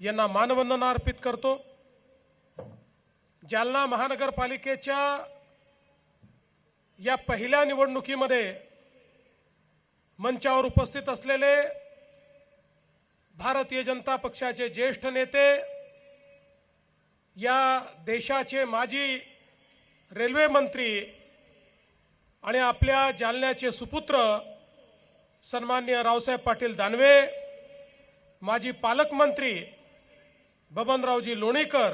यांना मानवंदना अर्पित करतो. जालना महानगरपालिकेच्या या पहिल्या निवडणुकीमध्ये मंचावर उपस्थित असलेले भारतीय जनता पक्षाचे ज्येष्ठ नेते या देशाचे माजी रेल्वे मंत्री आणि आपल्या जालन्याचे सुपुत्र सन्मान्य रावसाहेब पाटील दानवे माजी पालकमंत्री बबनरावजी लोणीकर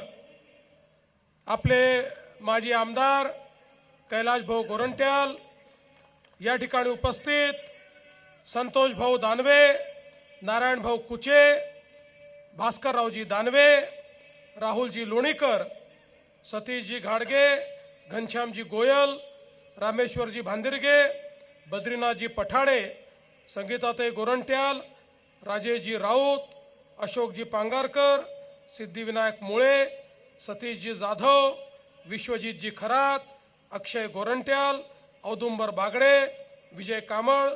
आपले माजी आमदार कैलाश भाऊ गोरंट्याल या ठिकाणी उपस्थित संतोष भाऊ दानवे नारायण भाऊ कुचे भास्कररावजी दानवे राहुलजी लोणीकर सतीशजी घाडगे घनश्यामजी गोयल रामेश्वरजी भांदिरगे बद्रीनाथजी पठाडे संगीताताई गोरंट्याल राजेशजी राऊत अशोकजी पांगारकर सिद्धिविनायक मुळे सतीशजी जाधव विश्वजितजी खरात अक्षय गोरंट्याल औदुंबर बागडे विजय कामळ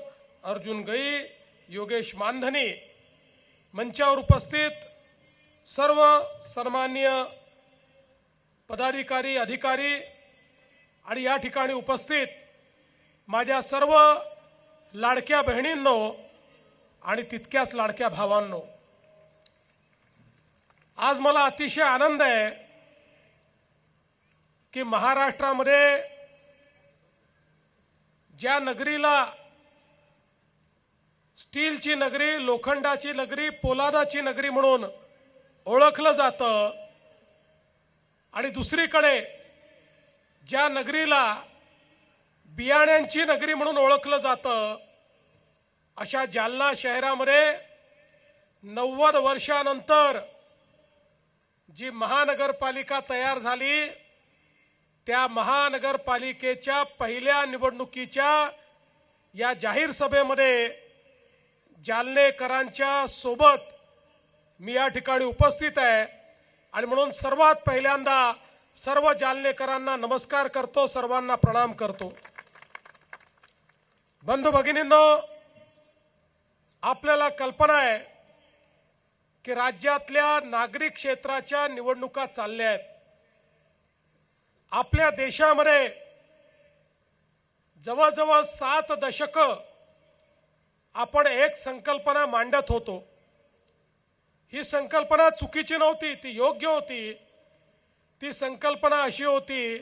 अर्जुन गई योगेश मानधनी मंचावर उपस्थित सर्व सन्मान्य पदाधिकारी अधिकारी आणि या ठिकाणी उपस्थित माझ्या सर्व लाडक्या बहिणींनो आणि तितक्याच लाडक्या भावांनो आज मला अतिशय आनंद आहे की महाराष्ट्रामध्ये ज्या नगरीला स्टीलची नगरी लोखंडाची नगरी पोलादाची नगरी म्हणून ओळखलं जातं आणि दुसरीकडे ज्या नगरीला बियाण्यांची नगरी म्हणून ओळखलं जातं अशा जालना शहरामध्ये नव्वद वर्षानंतर जी महानगरपालिका तयार झाली त्या महानगरपालिकेच्या पहिल्या निवडणुकीच्या या जाहीर सभेमध्ये जालनेकरांच्या सोबत मी या ठिकाणी उपस्थित आहे. आणि म्हणून सर्वात पहिल्यांदा सर्व जालनेकरांना नमस्कार करतो सर्वांना प्रणाम करतो. बंधू भगिनींनो आपल्याला कल्पना आहे की राज्यातल्या नागरिक क्षेत्राच्या निवडणुका चालल्या आहेत. आपल्या देशामध्ये जवळजवळ सात दशक आपण एक संकल्पना मांडत होतो. ही संकल्पना चुकीची नव्हती ती योग्य होती. ती संकल्पना अशी होती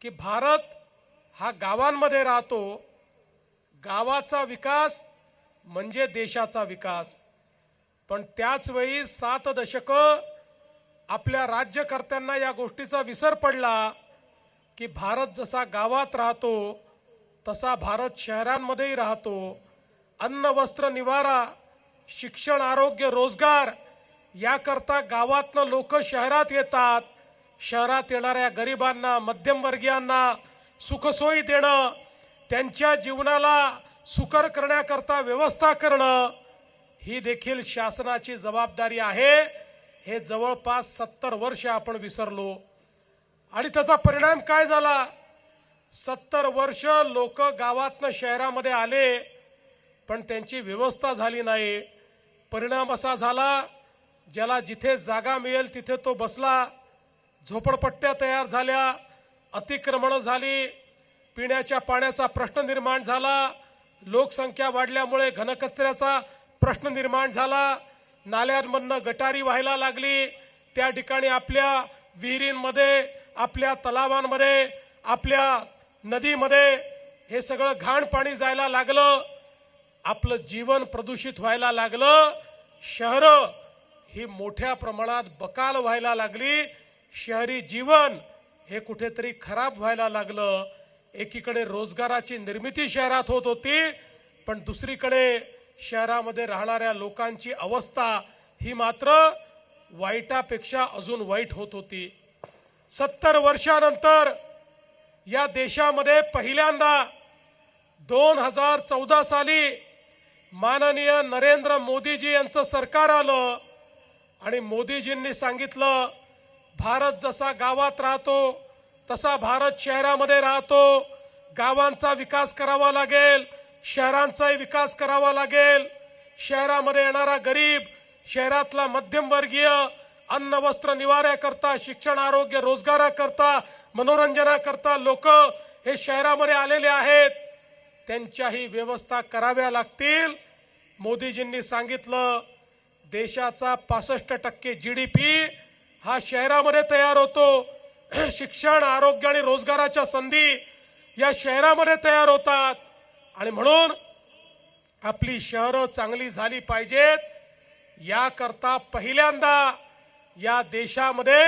की भारत हा गावांमध्ये राहतो. गावाचा विकास म्हणजे देशाचा विकास. पण त्याच वेळी सात दशकं आपल्या राज्यकर्त्यांना या गोष्टीचा विसर पडला की भारत जसा गावात राहतो तसा भारत शहरांमध्येही राहतो. अन्न वस्त्र निवारा शिक्षण आरोग्य रोजगार याकरता गावातनं लोक शहरात येतात. शहरात येणाऱ्या गरिबांना मध्यमवर्गीयांना सुखसोयी देणं त्यांच्या जीवनाला सुकर करण्याकरता व्यवस्था करणं ही देखील शासनाची जबाबदारी आहे. हे जवळपास सत्तर वर्ष आपण विसरलो. आणि त्याचा परिणाम काय झाला? सत्तर वर्ष लोक गावातनं शहरामध्ये आले पण त्यांची व्यवस्था झाली नाही. परिणाम असा झाला ज्याला जिथे जागा मिळेल तिथे तो बसला. झोपडपट्ट्या तयार झाल्या अतिक्रमणं झाली पिण्याच्या पाण्याचा प्रश्न निर्माण झाला. लोकसंख्या वाढल्यामुळे घनकचऱ्याचा प्रश्न निर्माण झाला. नाल्यांमधनं गटारी व्हायला लागली. त्या ठिकाणी आपल्या विहिरींमध्ये आपल्या तलावांमध्ये आपल्या नदीमध्ये हे सगळं घाण पाणी जायला लागलं. आपलं जीवन प्रदूषित व्हायला लागलं. शहरं ही मोठ्या प्रमाणात बकाल व्हायला लागली. शहरी जीवन हे कुठेतरी खराब व्हायला लागलं. एकीकडे रोजगाराची निर्मिती शहरात होत होती पण दुसरीकडे शहरामध्ये राहणाऱ्या लोकांची अवस्था ही मात्र वाईटापेक्षा अजून वाईट होत होती. सत्तर वर्षानंतर या देशामध्ये पहिल्यांदा दोन हजार चौदा साली माननीय नरेंद्र मोदीजी यांचं सरकार आलं आणि मोदीजींनी सांगितलं भारत जसा गावात राहतो तसा भारत शहरामध्ये राहतो. गावांचा विकास करावा लागेल. शहरांचाही विकास करावा लागेल. शहरामध्ये येणारा गरीब शहरातला मध्यमवर्गीय अन्न वस्त्र निवाऱ्याकरता शिक्षण आरोग्य रोजगाराकरता मनोरंजनाकरता लोक हे शहरामध्ये आलेले आहेत. त्यांच्याही व्यवस्था कराव्या लागतील. मोदीजींनी सांगितलं देशाचा पासष्ट टक्के जी डी पी हा शहरामध्ये तयार होतो. शिक्षण आरोग्य आणि रोजगाराच्या संधी या शहरामध्ये तयार होतात. आणि म्हणून आपली शहरं चांगली झाली पाहिजेत. याकरता पहिल्यांदा या देशामध्ये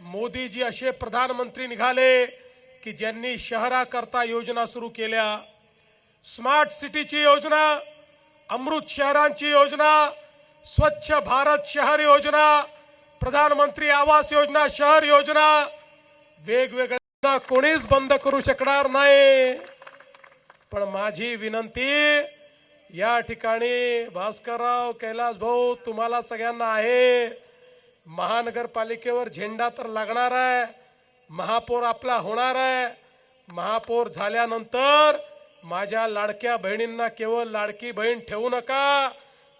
मोदीजी असे प्रधानमंत्री निघाले की ज्यांनी शहराकरता योजना सुरू केल्या. स्मार्ट सिटीची योजना अमृत शहरांची योजना स्वच्छ भारत शहर योजना प्रधानमंत्री आवास योजना शहर योजना वेगवेगळ्या कोणीच बंद करू शकणार नाही. पण माझी विनंती या ठिकाणी भास्करराव कैलास भाऊ तुम्हाला सगळ्यांना आहे. महानगरपालिकेवर झेंडा तर लागणार आहे. महापौर आपला होणार आहे. महापौर झाल्यानंतर माझ्या लाडक्या बहिणींना केवळ लाडकी बहीण ठेवू नका.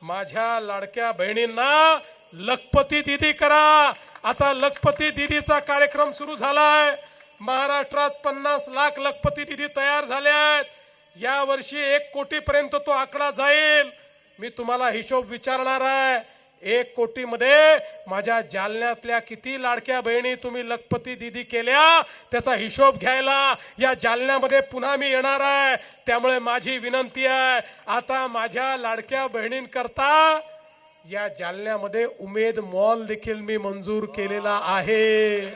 माझ्या लाडक्या बहिणींना लखपती दिदी करा. आता लखपती दिदीचा कार्यक्रम सुरू झालाय. महाराष्ट्रात पन्नास लाख लखपती दिदी तयार झाल्या आहेत. या वर्षी एक कोटी पर्यंत तो आकडा जाईल. मी तुम्हाला हिशोब विचारणार आहे. एक कोटी मध्ये माझ्या जालन्यातल्या किती लाडक्या बहिणी तुम्ही लखपती दिदी केल्या त्याचा हिशोब घ्यायला या जालन्यामध्ये पुन्हा मी येणार आहे. त्यामुळे माझी विनंती आहे आता माझ्या लाडक्या बहिणींकरता या जालन्यामध्ये उमेद मॉल देखील मी मंजूर केलेला आहे.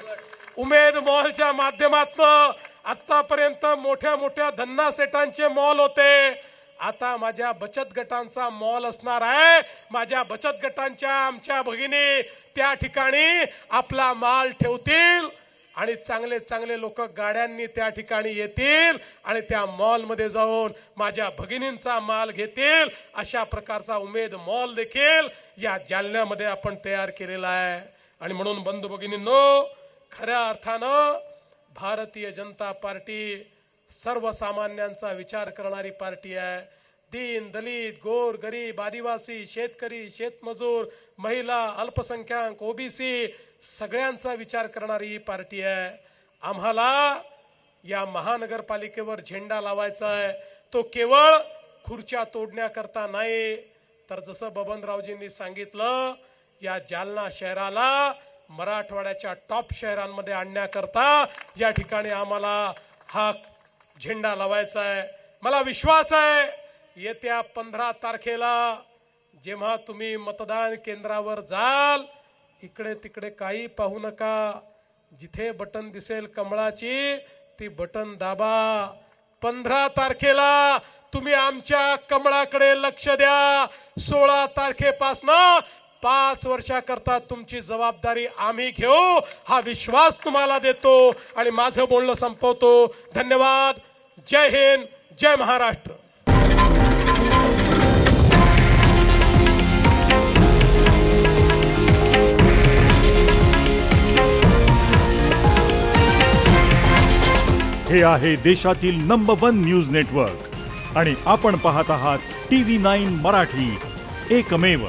उमेद मॉलच्या माध्यमातून आतापर्यंत मोठ्या मोठ्या धन्ना सेटांचे मॉल होते. आता माझ्या बचत गटांचा मॉल असणार आहे. माझ्या बचत गटांच्या आमच्या भगिनी त्या ठिकाणी आपला माल ठेवतील आणि चांगले चांगले लोक गाड्यांनी त्या ठिकाणी येतील आणि त्या मॉलमध्ये जाऊन माझ्या भगिनींचा माल घेतील. अशा प्रकारचा उमेद मॉल देखील या जालन्यामध्ये आपण तयार केलेला आहे. आणि म्हणून बंधू भगिनींनो खऱ्या अर्थानं भारतीय जनता पार्टी सर्वसामान्यांचा विचार करणारी पार्टी आहे. दीन दलित गोर गरीब आदिवासी शेतकरी शेतमजूर महिला अल्पसंख्याक ओबीसी सगळ्यांचा विचार करणारी ही पार्टी आहे. आम्हाला या महानगरपालिकेवर झेंडा लावायचा आहे. तो केवळ खुर्च्या तोडण्याकरता नाही तर जसं बबनरावजींनी सांगितलं या जालना शहराला मराठवाड्याच्या टॉप शहरांमध्ये आणण्याकरता या ठिकाणी आम्हाला हा झेंडा लावायचा आहे. मला विश्वास आहे येत्या पंधरा तारखेला जेव्हा तुम्ही मतदान केंद्रावर जाल इकडे तिकडे काही पाहू नका. जिथे बटन दिसेल कमळाची ती बटन दाबा. पंधरा तारखेला तुम्ही आमच्या कमळाकडे लक्ष द्या. सोळा तारखेपासनं पाच वर्षाकरता तुमची जबाबदारी आम्ही घेऊ हा विश्वास तुम्हाला देतो आणि माझं बोलणं संपवतो. धन्यवाद. जय हिंद. जय महाराष्ट्र. हे आहे देशातील नंबर वन न्यूज नेटवर्क आणि आपण पाहत आहात टी व्ही नाईन मराठी. एकमेव.